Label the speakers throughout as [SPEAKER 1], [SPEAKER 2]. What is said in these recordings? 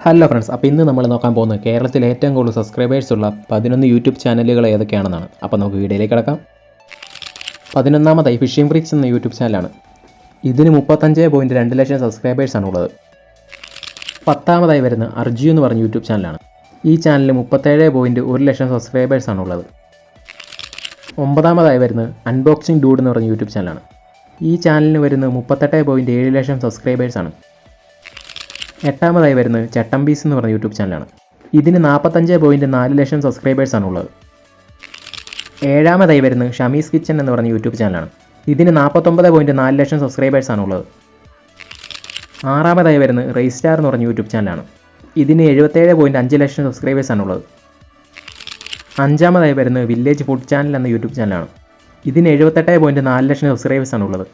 [SPEAKER 1] Hello friends അപ്പോൾ ഇന്ന് നമ്മൾ നോക്കാൻ പോകുന്നത് കേരളത്തിൽ ഏറ്റവും കൂടുതൽ സബ്സ്ക്രൈബേഴ്സ് ഉള്ള പതിനൊന്ന് യൂട്യൂബ് ചാനലുകൾ ഏതൊക്കെയാണെന്നാണ്. അപ്പോൾ നമുക്ക് വീഡിയോയിലേക്ക് കിടക്കാം. പതിനൊന്നാമതായി ഫിഷിംഗ് ഫ്രിക്സ് എന്ന യൂട്യൂബ് ചാനലാണ്. ഇതിന് മുപ്പത്തഞ്ച് പോയിന്റ് രണ്ട് ലക്ഷം സബ്സ്ക്രൈബേഴ്സാണ് ഉള്ളത്. പത്താമതായി വരുന്ന അർജു എന്ന് പറഞ്ഞ യൂട്യൂബ് ചാനലാണ്. ഈ ചാനലിൽ മുപ്പത്തേഴ് പോയിന്റ് ഒരു ലക്ഷം സബ്സ്ക്രൈബേഴ്സാണ് ഉള്ളത്. ഒമ്പതാമതായി വരുന്നത് അൺബോക്സിംഗ് ഡൂഡ് എന്ന് പറഞ്ഞ യൂട്യൂബ് ചാനലാണ്. ഈ ചാനലിന് വരുന്നത് മുപ്പത്തെട്ട് പോയിന്റ് ഏഴ് ലക്ഷം സബ്സ്ക്രൈബേഴ്സാണ് എട്ടാമതായി വരുന്നത് ചട്ടമ്പീസ് എന്ന് പറഞ്ഞ യൂട്യൂബ് ചാനലാണ്. ഇതിന് നാൽപ്പത്തഞ്ച് പോയിന്റ് നാല് ലക്ഷം സബ്സ്ക്രൈബേഴ്സാണ് ഉള്ളത്. ഏഴാമതായി വരുന്നത് ഷമീസ് കിച്ചൻ എന്ന് പറഞ്ഞ യൂട്യൂബ് ചാനലാണ്. ഇതിന് നാൽപ്പത്തൊമ്പത് പോയിന്റ് നാല് ലക്ഷം സബ്സ്ക്രൈബേഴ്സാണ് ഉള്ളത്. ആറാമതായി വരുന്നത് റേസ് സ്റ്റാർ എന്ന് പറഞ്ഞ യൂട്യൂബ് ചാനലാണ്. ഇതിന് എഴുപത്തേഴ് പോയിന്റ് അഞ്ച് ലക്ഷം സബ്സ്ക്രൈബേഴ്സാണ് ഉള്ളത്. അഞ്ചാമതായി വരുന്നത് വില്ലേജ് ഫുഡ് ചാനൽ എന്ന യൂട്യൂബ് ചാനലാണ്. ഇതിന് എഴുപത്തെട്ട് പോയിന്റ് നാല് ലക്ഷം സബ്സ്ക്രൈബേഴ്സാണ് ഉള്ളത്.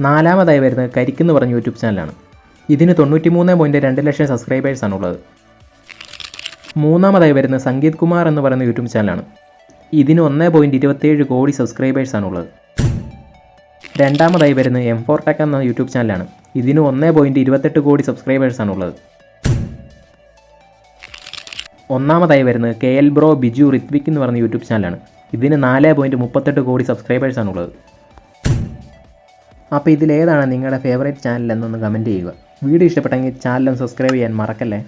[SPEAKER 1] നാലാമതായി വരുന്നത് കരിക്കെന്ന് പറഞ്ഞ യൂട്യൂബ് ചാനലാണ്. ഇതിന് തൊണ്ണൂറ്റി മൂന്ന് പോയിന്റ് രണ്ട് ലക്ഷം സബ്സ്ക്രൈബേഴ്സാണ് ഉള്ളത് മൂന്നാമതായി വരുന്ന സംഗീത് കുമാർ എന്ന് പറയുന്ന യൂട്യൂബ് ചാനലാണ്. ഇതിന് ഒന്ന് പോയിന്റ് ഇരുപത്തേഴ് കോടി സബ്സ്ക്രൈബേഴ്സാണ് ഉള്ളത് രണ്ടാമതായി വരുന്നത് എം ഫോർ ടെക് എന്ന യൂട്യൂബ് ചാനലാണ്. ഇതിന് ഒന്ന് പോയിന്റ് ഇരുപത്തെട്ട് കോടി സബ്സ്ക്രൈബേഴ്സാണ് ഉള്ളത് ഒന്നാമതായി വരുന്നത് K L bro Biju Rithvik എന്ന് പറയുന്ന യൂട്യൂബ് ചാനലാണ്. ഇതിന് നാല് പോയിന്റ് മുപ്പത്തെട്ട് കോടി സബ്സ്ക്രൈബേഴ്സാണ് ഉള്ളത് അപ്പോൾ ഇതിലേതാണ് നിങ്ങളുടെ ഫേവറേറ്റ് ചാനൽ എന്നൊന്ന് കമന്റ് ചെയ്യുക. വീഡിയോ ഇഷ്ടപ്പെട്ടെങ്കിൽ ചാനലും സബ്സ്ക്രൈബ് ചെയ്യാൻ മറക്കല്ലേ?